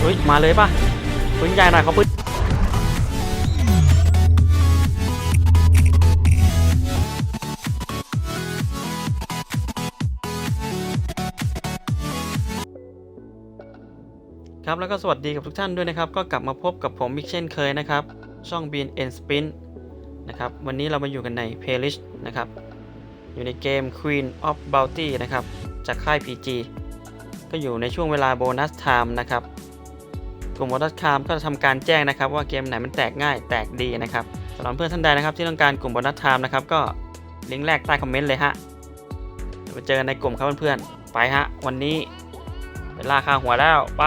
เฮ้ย มาเลยป่ะปืนใหญ่หน่อยเขาปืนครับแล้วก็สวัสดีกับทุกท่านด้วยนะครับ ก็กลับมาพบกับผมอีกเช่นเคยนะครับ ช่อง Bean and Spin นะครับ วันนี้เรามาอยู่กันใน playlist นะครับ อยู่ในเกม Queen of Bounty นะครับ จากค่าย PG ก็อยู่ในช่วงเวลาโบนัสไทม์นะครับ ลุ่มโบนัสไทม์ก็จะทำการแจ้งนะครับ ว่าเกมไหนมันแตกง่ายแตกดีนะครับสำหรับเพื่อนท่านใดนะครับ ที่ต้องการกลุ่มโบนัสไทม์นะครับก็ลิงก์แรกใต้คอมเมนต์เลยฮะไปเจอกันในกลุ่มครับเพื่อนๆไปฮะวันนี้ไปล่าคาหัวแล้วไป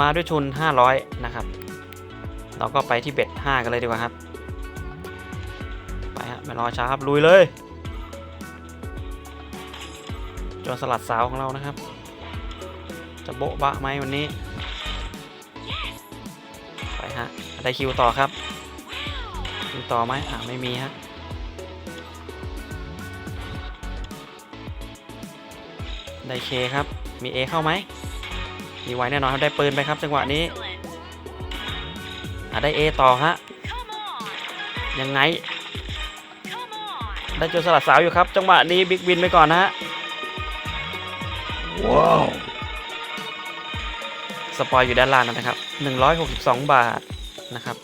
มาด้วยทุน 500 นะครับ เราก็ไปที่เบ็ด5กันเลยดีกว่าครับ ไปฮะไม่รอช้าครับ ลุยเลยจรสลัดสาวของเรานะครับ จะโบ๊ะบะไหมวันนี้ ไปฮะ ได้คิวต่อครับ คิวต่อไหมอ่าไม่มีฮะได้เคครับ มี A เข้าไหม มีไว้แน่นอนครับได้ปืนไปครับจังหวะนี้อ่าได้ A ต่อฮะ ยังไง ได้โจรสลัดสาวอยู่ครับ จังหวะนี้บิ๊กวินไปก่อนนะฮะ ว้าว สปอยอยู่ด้านล่างนะครับ 162 บาทนะครับ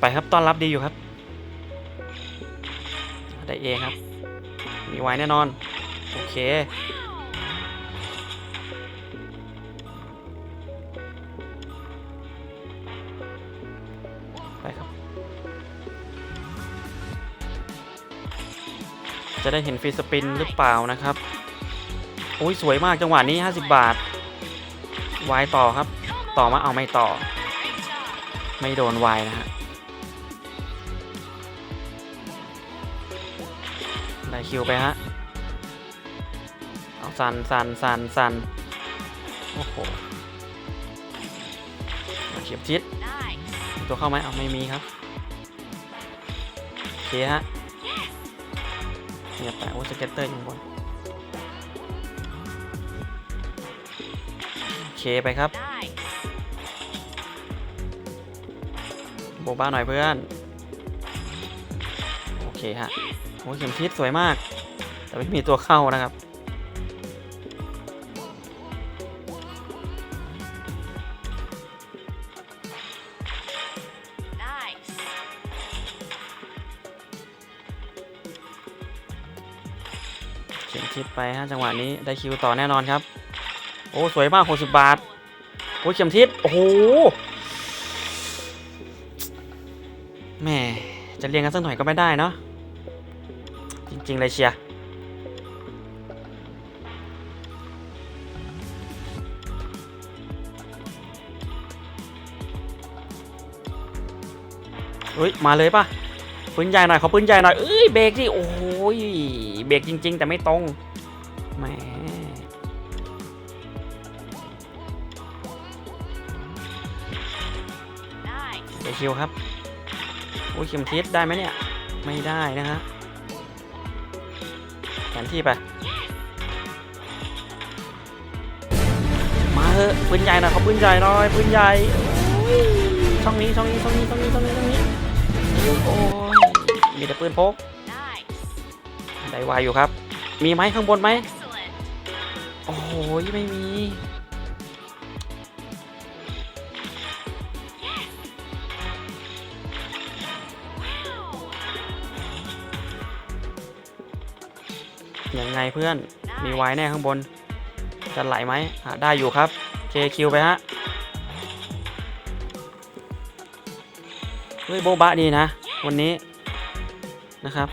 ไปครับต้อนรับดีอยู่ครับ ได้เองครับ มีไว้แน่นอน โอเคไปครับ จะได้เห็นฟรีสปินหรือเปล่านะครับ โอ้ยสวยมากจังหวะนี้ 50 บาท วายต่อครับ ต่อมาเอาไม่ต่อ ไม่โดนวายนะฮะ ได้คิวไปฮะ เอาสันสันสันสันโอ้โหเอาเขียบชิด ตัวเข้าไหมเอาไม่มีครับ โอเคฮะเนี่ยแปะโอ้สเก็ตเตอร์อยู่บน ไปครับโบบ้าหน่อยเพื่อน โอเคฮะโอ้เข็มทิศสวยมาก แต่ไม่มีตัวเข้านะครับ เข็มทิศไปฮะจังหวะนี้ได้คิวต่อแน่นอนครับ อ้สวยมาก60บาทโอ้เข็มทิศโอ้โหแหม่จะเรียงกันสักหน่อยก็ไม่ได้เนาะจริง ๆ เลยเชียร์เฮ้ย มาเลยป่ะปืนใหญ่หน่อยขอปืนใหญ่หน่อยเอ้ยเบรกดิโอ้ยเบรกจริง ๆ แต่ไม่ตรงแหม คิวครับโอ้ยเข็มทิศได้ไหมเนี่ย ไม่ได้นะฮะแผนที่ไป มาเถอะปืนใหญ่น่อยเขาปืนใหญ่หน่อยปืนใหญ่ช่องนี้ช่องนี้ช่องนี้ช่องนี้ช่องนี้ช่องนี้โอ้ยมีแต่ปืนพกได้วายอยู่ครับ มีไหมข้างบนไหมโอ้ยไม่มี ยังไงเพื่อน มีไว้แน่ข้างบน จะไหลไหมได้อยู่ครับเคคิวไปฮะ เฮ้ยโบบะดีนะ วันนี้นะครับ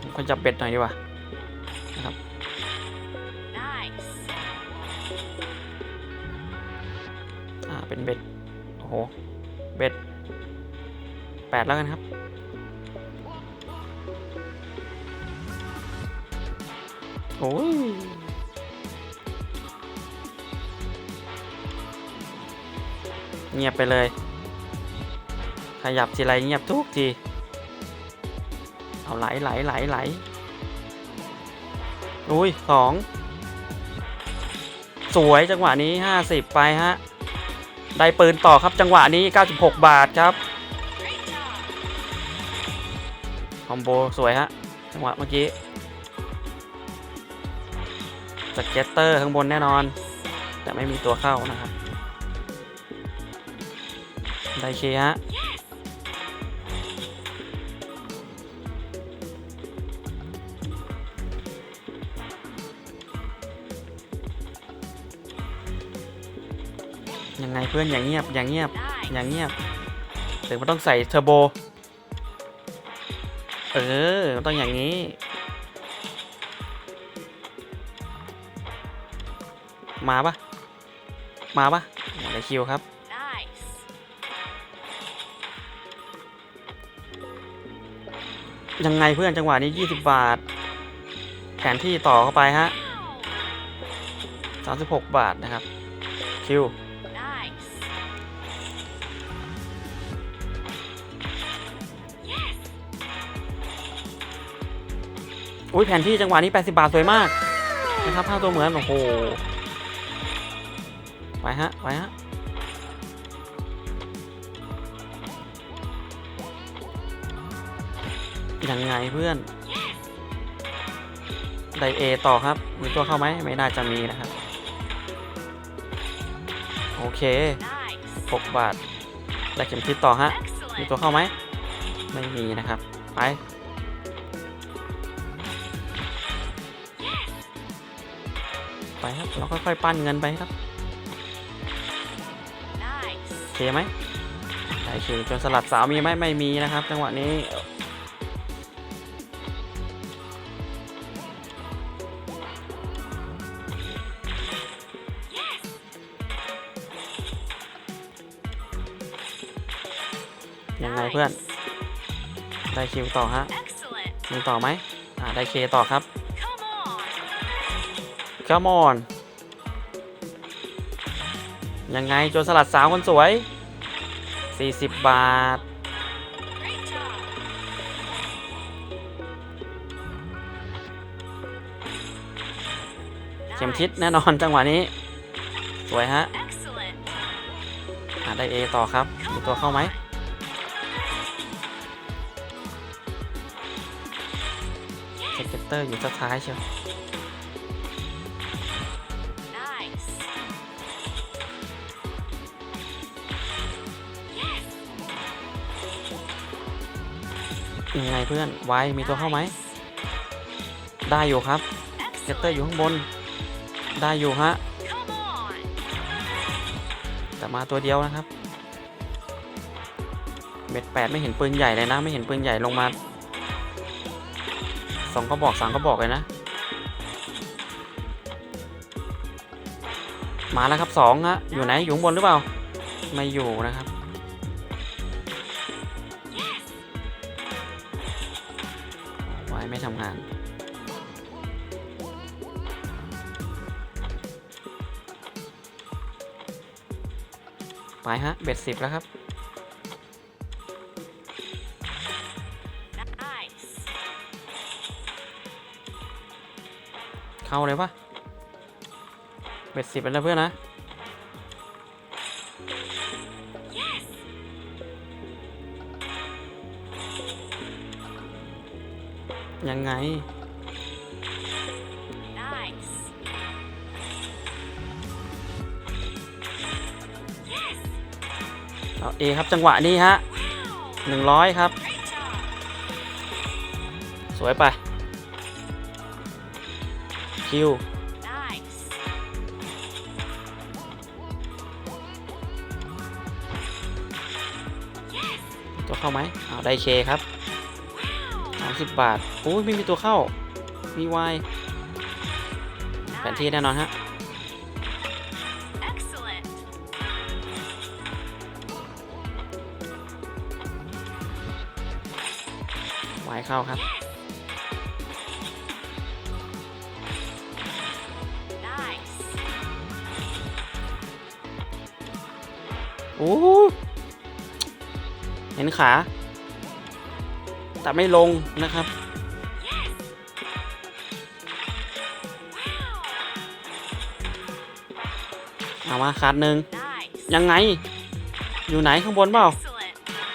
ผมขยับเบ็ดหน่อยดีกว่านะครับอ่าเป็นเบ็ด โอ้โห เบ็ดแปดแล้วกันครับ โอ้ยเงียบไปเลย ขยับทีไรเงียบทุกที เอาไหลไหลไหลไหลอุ้ยสอง สวยจังหวะนี้ห้าสิบไปฮะ ได้ปืนต่อครับจังหวะนี้ 96 บาทครับ คอมโบสวยฮะ จังหวะเมื่อกี้ เก็ตเตอร์ข้างบนแน่นอน แต่ไม่มีตัวเข้านะครับ ได้เคฮะยังไงเพื่อนอย่างเงียบอย่างเงียบอย่างเงียบถึงมันต้องใส่เทอร์โบ เออต้องอย่างนี้ มาปะมาปะได้คิวครับ ยังไงเพื่อนจังหวะนี้ 20 บาท แผนที่ต่อเข้าไปฮะ 36 บาทนะครับ คิวอุ้ยแผนที่จังหวะนี้ 80 บาท สวยมาก นะครับภาพตัวเหมือน โอ้โห ไปฮะ ไปฮะ ยังไงเพื่อน ไดเอต่อครับ มีตัวเข้าไหม ไม่น่าจะมีนะครับ โอเค 6 บาท ได้เข็มทิศต่อฮะ มีตัวเข้าไหม ไม่มีนะครับ ไปไปครับ เราค่อยๆ ปั้นเงินไปครับ เคไหมได้คิวจนสลัดสาวมีไหมไม่มีนะครับ จังหวะนี้ยังไงเพื่อน ได้คิวต่อฮะ Excellent. มีต่อไหมอ่าได้เคต่อครับ Come on. ยังไงโจรสลัดสาวคนสวย 40 บาท เข็มทิศแน่นอนจังหวะนี้ สวยฮะ Excellent. อ่าได้ A ต่อครับ มีตัวเข้าไหมสเก็ตเตอร์อยู่ท้ายเชียว ยังไงเพื่อนไวมีตัวเข้าไหม ได้อยู่ครับเกตเตอร์อยู่ข้างบน ได้อยู่ฮะ แต่มาตัวเดียวนะครับ เม็ดแปดไม่เห็นปืนใหญ่เลยนะ ไม่เห็นปืนใหญ่ลงมาสองก็บอกสามก็บอกเลยนะ มาแล้วครับสองฮะ อยู่ไหน อยู่ข้างบนหรือเปล่า ไม่อยู่นะครับ ไม่ทำงาน ไปฮะ เบ็ดสิบแล้วครับ เข้าเลยปะเบ็ดสิบแล้วเพื่อนนะ ยังไง Nice. เอาเอครับจังหวะนี้ฮะหนึ่งร้อยครับ Great job. สวยไป คิว Nice. ตัวเข้าไหมเอาได้เคครับ 30 บาทโอ้ยไม่มีตัวเข้า มีวายแผนที่แน่นอนฮะวายเข้าครับ โอ้เห็นขา แต่ไม่ลงนะครับ เอามาขาดหนึ่ง Nice. ยังไง อยู่ไหนข้างบนเปล่า Excellent.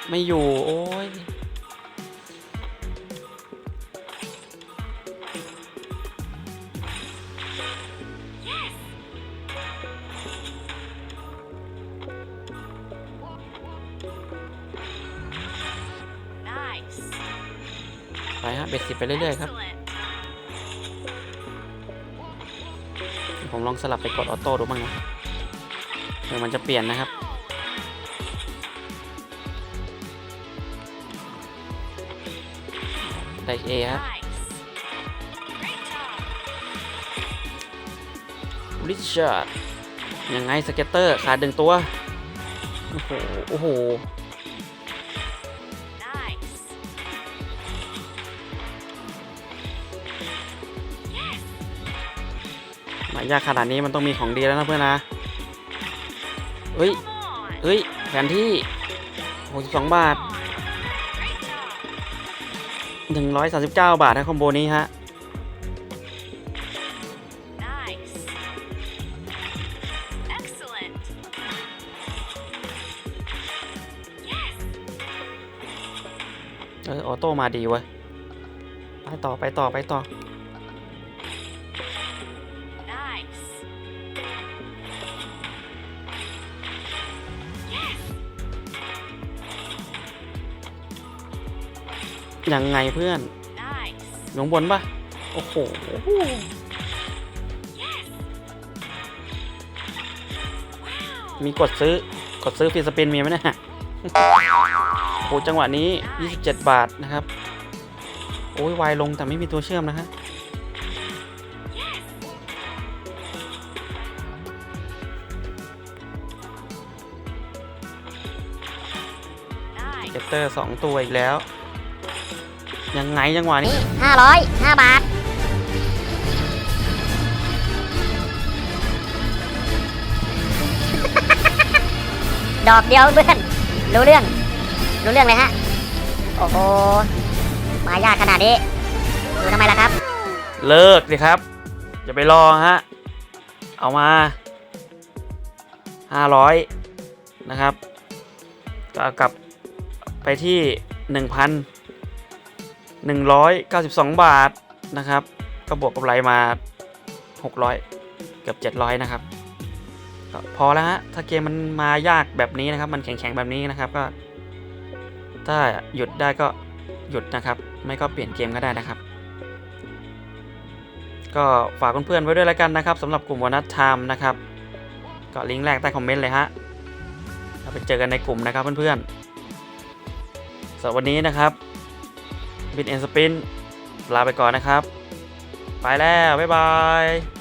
ไม่อยู่ โอ้ย ไปฮะเบ็ดสิบไปเรื่อยๆครับ ผมลองสลับไปกดออโต้ดูบ้างนะเดี๋ยวมันจะเปลี่ยนนะครับ ได้เอฮะริชาร์ดยังไงสเก็ตเตอร์ขาดดึงตัว โอ้โหโอ้โห หมายยากขนาดนี้มันต้องมีของดีแล้วนะเพื่อนนะเฮ้ย Come on. เฮ้ยแผนที่ 62 บาท Come on. Great job. 139 บาทนะคอมโบนี้ฮะ Nice. Excellent. Yes. เออออโต้มาดีเว้ยไปต่อไปต่อไปต่อ ยังไงเพื่อน Nice. อยู่ข้างบนปะโอ้โหมีกดซื้อกดซื้อฟีสปินมีไหมเนี่ยโอ้จังหวะนี้ 27 บาทนะครับ โอ้ยวายลงแต่ไม่มีตัวเชื่อมนะฮะเกตเตอร์สองตัวอีกแล้ว ยังไงจังหวะนี้ ห้าร้อยห้าบาท ดอกเดียวเพื่อนรู้เรื่อง รู้เรื่องเลยฮะ โอ้โห มายากขนาดนี้ดูทำไมล่ะครับ เลิกดิครับอย่าไปรอฮะ เอามา500นะครับก็เอากลับไปที่ 192 บาทนะครับ ก็บวกกำไรมา 600 เกือบ 700 นะครับพอแล้วฮะ ถ้าเกมมันมายากแบบนี้นะครับ มันแข็งๆแบบนี้นะครับก็ ถ้าหยุดได้ก็หยุดนะครับ ไม่ก็เปลี่ยนเกมก็ได้นะครับ ก็ฝากเพื่อนๆไว้ด้วยแล้วกันนะครับสำหรับกลุ่มวอนัทไทม์นะครับ ก็ลิงก์แรกใต้คอมเมนต์เลยฮะเราไปเจอกันในกลุ่มนะครับเพื่อนๆสำหรับวันนี้นะครับ บินเอ็นสปินลาไปก่อนนะครับ ไปแล้ว บ๊ายบาย